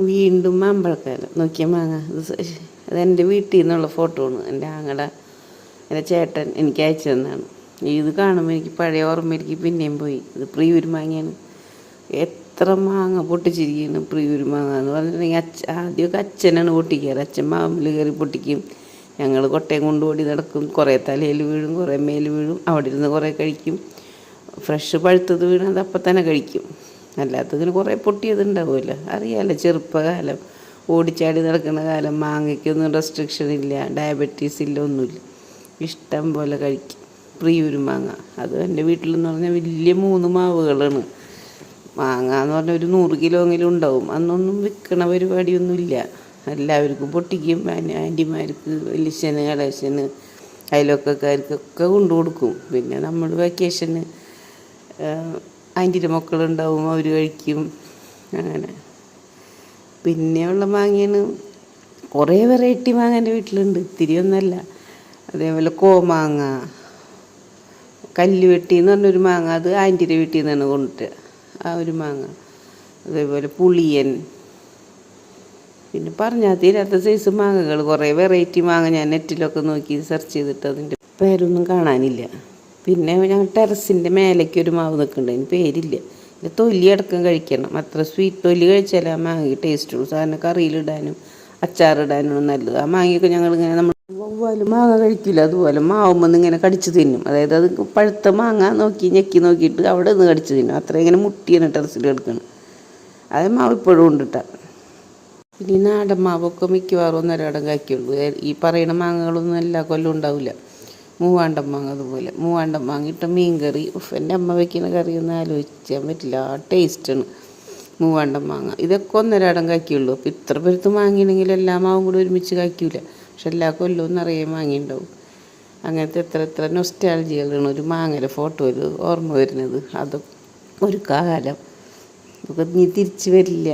വീണ്ടും മാമ്പഴക്കാല നോക്കിയ മാങ്ങ. അത് എന്റെ വീട്ടിൽ നിന്നുള്ള ഫോട്ടോ ആണ്. എന്റെ ആങ്ങടെ എന്റെ ചേട്ടൻ എനിക്ക് അയച്ചു തന്നാണ്. ഇത് കാണുമ്പോൾ എനിക്ക് പഴയ ഓർമ്മയിലേക്ക് പിന്നെയും പോയി. ഇത് പ്രിയൂർ മാങ്ങയാണ്. എത്ര മാങ്ങ പൊട്ടിച്ചിരിക്കുന്നു പ്രിയൂർ മാങ്ങ എന്ന് പറഞ്ഞിട്ടുണ്ടെങ്കിൽ അച്ഛ ആദ്യമൊക്കെ അച്ഛനാണ് പൊട്ടിക്കാറ്. അച്ഛൻ മാമ്പിൽ കയറി പൊട്ടിക്കും. ഞങ്ങൾ കൊട്ടയും കൊണ്ട് ഓടി നടക്കും. കുറേ തലയിൽ വീഴും കുറേ മേൽ വീഴും. അവിടെ ഇരുന്ന് കുറേ കഴിക്കും. ഫ്രഷ് പഴുത്തത് വീണത് അപ്പം തന്നെ കഴിക്കും. അല്ലാത്തതിന് കുറേ പൊട്ടിയത് ഉണ്ടാവുമല്ലോ അറിയാമല്ലോ ചെറുപ്പകാലം. ഓടിച്ചാടി നടക്കുന്ന കാലം മാങ്ങയ്ക്കൊന്നും റെസ്ട്രിക്ഷൻ ഇല്ല ഡയബറ്റീസ് ഇല്ല ഒന്നുമില്ല. ഇഷ്ടം പോലെ കഴിക്കും. പ്രിയൂര് മാങ്ങ. അത് എന്റെ വീട്ടിലെന്ന് പറഞ്ഞാൽ വലിയ മൂന്ന് മാവുകളാണ്. മാങ്ങ എന്ന് പറഞ്ഞാൽ ഒരു നൂറ് കിലോ എങ്കിലും ഉണ്ടാവും. അന്നൊന്നും വിൽക്കണ പരിപാടിയൊന്നുമില്ല. എല്ലാവർക്കും പൊട്ടിക്കും. ആൻ- ആന്റിമാർക്ക് വലിയച്ഛന് ഇളയച്ഛന് അയൽവക്കക്കാർക്കൊക്കെ കൊണ്ടു കൊടുക്കും. പിന്നെ നമ്മൾ വെക്കേഷന് ആന്റിയുടെ മക്കളുണ്ടാവും അവർ കഴിക്കും. അങ്ങനെ. പിന്നെയുള്ള മാങ്ങയാണ്. കുറേ വെറൈറ്റി മാങ്ങ എന്റെ വീട്ടിലുണ്ട്. ഇത്തിരി ഒന്നല്ല. അതേപോലെ കോമാങ്ങ കല്ലുവെട്ടി എന്ന് പറഞ്ഞൊരു മാങ്ങ. അത് ആന്റിയുടെ വീട്ടിൽ നിന്നാണ് കൊണ്ടിട്ട് ആ ഒരു മാങ്ങ. അതേപോലെ പുളിയൻ. പിന്നെ പറഞ്ഞാൽ തീരാത്ത സൈസ് മാങ്ങകൾ. കുറേ വെറൈറ്റി മാങ്ങ ഞാൻ നെറ്റിലൊക്കെ നോക്കി സെർച്ച് ചെയ്തിട്ട് അതിന്റെ പേരൊന്നും കാണാനില്ല. പിന്നെ ഞങ്ങൾ ടെറസിന്റെ മേലേക്ക് ഒരു മാവ് നിൽക്കുന്നുണ്ട്. അതിന് പേരില്ല. പിന്നെ തൊലി അടക്കം കഴിക്കണം. അത്ര സ്വീറ്റ് തൊലി കഴിച്ചാലേ ആ മാങ്ങ ടേസ്റ്റ് ഉള്ളൂ. സാധാരണ കറിയിലിടാനും അച്ചാറിടാനും നല്ലത്. ആ മാങ്ങയൊക്കെ ഞങ്ങൾ ഇങ്ങനെ നമ്മൾ വവ്വാൽ മാങ്ങ കഴിക്കില്ല. അതുപോലെ മാവുമ്പോൾ ഇങ്ങനെ കടിച്ച് തിന്നും. അതായത് അത് പഴുത്ത മാങ്ങ നോക്കി ഞെക്കി നോക്കിയിട്ട് അവിടെ നിന്ന് കടിച്ച് തിന്നും. അത്ര ഇങ്ങനെ മുട്ടിയാണ് ടെറസിൽ കിടക്കണം അത് മാവ് ഇപ്പോഴും ഉണ്ട് ട്ടാ. പിന്നെ നാടൻ മാവൊക്കെ മിക്കവാറും ഒന്നരടം കായ്ക്കുള്ളൂ. ഈ പറയുന്ന മാങ്ങകളൊന്നും എല്ലാ കൊല്ലം ഉണ്ടാവില്ല. മൂവാണ്ടൻ മാങ്ങ അതുപോലെ. മൂവാണ്ടം മാങ്ങിയിട്ട് മീൻ കറി ഉഫ് എന്റെ അമ്മ വെക്കുന്ന കറി ഒന്നും ആലോചിക്കാൻ പറ്റില്ല. ആ ടേസ്റ്റാണ് മൂവാണ്ടം മാങ്ങ. ഇതൊക്കെ ഒന്നരാടം കായ്ക്കുള്ളൂ അപ്പോൾ ഇത്ര പേർത്ത് മാങ്ങിണെങ്കിൽ എല്ലാ മാവും കൂടി ഒരുമിച്ച് കായ്ക്കൂല. പക്ഷെ എല്ലാ കൊല്ലവും നിറയെ മാങ്ങിയുണ്ടാവും അങ്ങനത്തെ എത്ര എത്ര നൊസ്റ്റാൾജികളാണ് ഒരു മാങ്ങയുടെ ഫോട്ടോയിൽ ഓർമ്മ വരുന്നത്. അതൊക്കെ ഒരു കാലം. അതൊക്കെ ഇനി തിരിച്ച് വരില്ല.